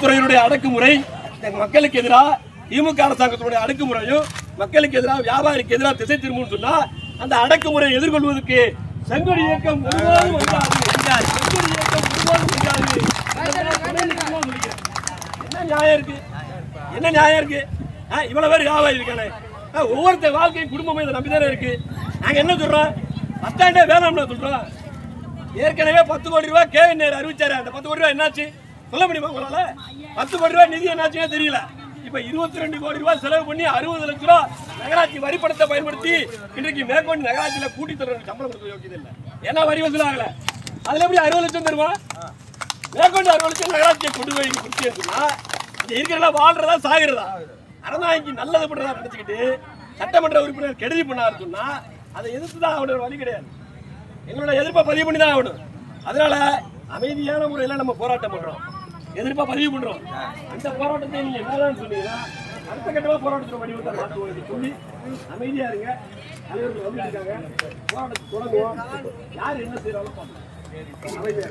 காவல்துறையினுடைய அடக்குமுறை மக்களுக்கு எதிராக திமுக அரசாங்கத்தினுடைய அடக்குமுறையும் மக்களுக்கு எதிராக வியாபாரிக்கு எதிராக திசை திரும்பும் சொன்னா அந்த அடக்குமுறையை எதிர்கொள்வதற்கு செங்கொடி இயக்கம் ஒருபோதும் வந்தாது செங்கொடி இயக்கம் ஒருபோதும் வந்தாது என்ன நியாயம் இருக்கு? என்ன நியாயம் இருக்கு? ஆ, இவ்வளவு பேர் வியாபாரி இருக்கானே. ஆ, வாழ்க்கையும் குடும்பமும் இதை நம்பிதானே இருக்கு. நாங்க என்ன சொல்றோம்? பத்தாண்டே வேணாம்னு சொல்றோம். ஏற்கனவே பத்து கோடி ரூபாய் கே நேர் அறிவிச்சாரு. அந்த பத்து கோடி ரூபாய் என்னாச்சு? சொல்ல முடியுமா உங்களால? பத்து கோடி ரூபாய் நிதி என்னாச்சுன்னு தெரியல. இப்ப இருபத்தி ரெண்டு கோடி ரூபாய் செலவு பண்ணி அறுபது லட்ச ரூபா நகராட்சி வரிப்பணத்தை பயன்படுத்தி இன்றைக்கு மேற்கொண்டு நகராட்சியில கூட்டி தர சம்பளம் கொடுக்க யோக்கியது இல்லை. ஏன்னா வரி வசூல் ஆகல. அதுல எப்படி அறுபது லட்சம் தருமா? மேற்கொண்டு அறுபது லட்சம் நகராட்சியை கொண்டு போய் கொடுத்தீங்கன்னா இந்த இருக்கிறதா வாழ்றதா சாகிறதா? அரசாங்கி நல்லது பண்றதா நினைச்சுக்கிட்டு சட்டமன்ற உறுப்பினர் கெடுதி பண்ணாரு சொன்னா அதை எதிர்த்து தான் அவனோட வழி கிடையாது. எங்களோட எதிர்ப்பை பதிவு பண்ணி தான் ஆகணும். அதனால அமைதியான முறையில் நம்ம போராட்டம் பண்றோம். எதிர்ப்பா பதிவு பண்றோம். அந்த போராட்டத்தை நீங்க என்னதான் சொன்னீங்கன்னா அடுத்த கட்டமா போராட்டத்தோட வடிவத்தை மாற்றுவோம் என்று சொல்லி அமைதியா இருங்க. தலைவர்கள் வந்துருக்காங்க போராட்டத்தை தொடங்குவோம். யார் என்ன செய்யறாலும் பார்க்கலாம். அமைதியா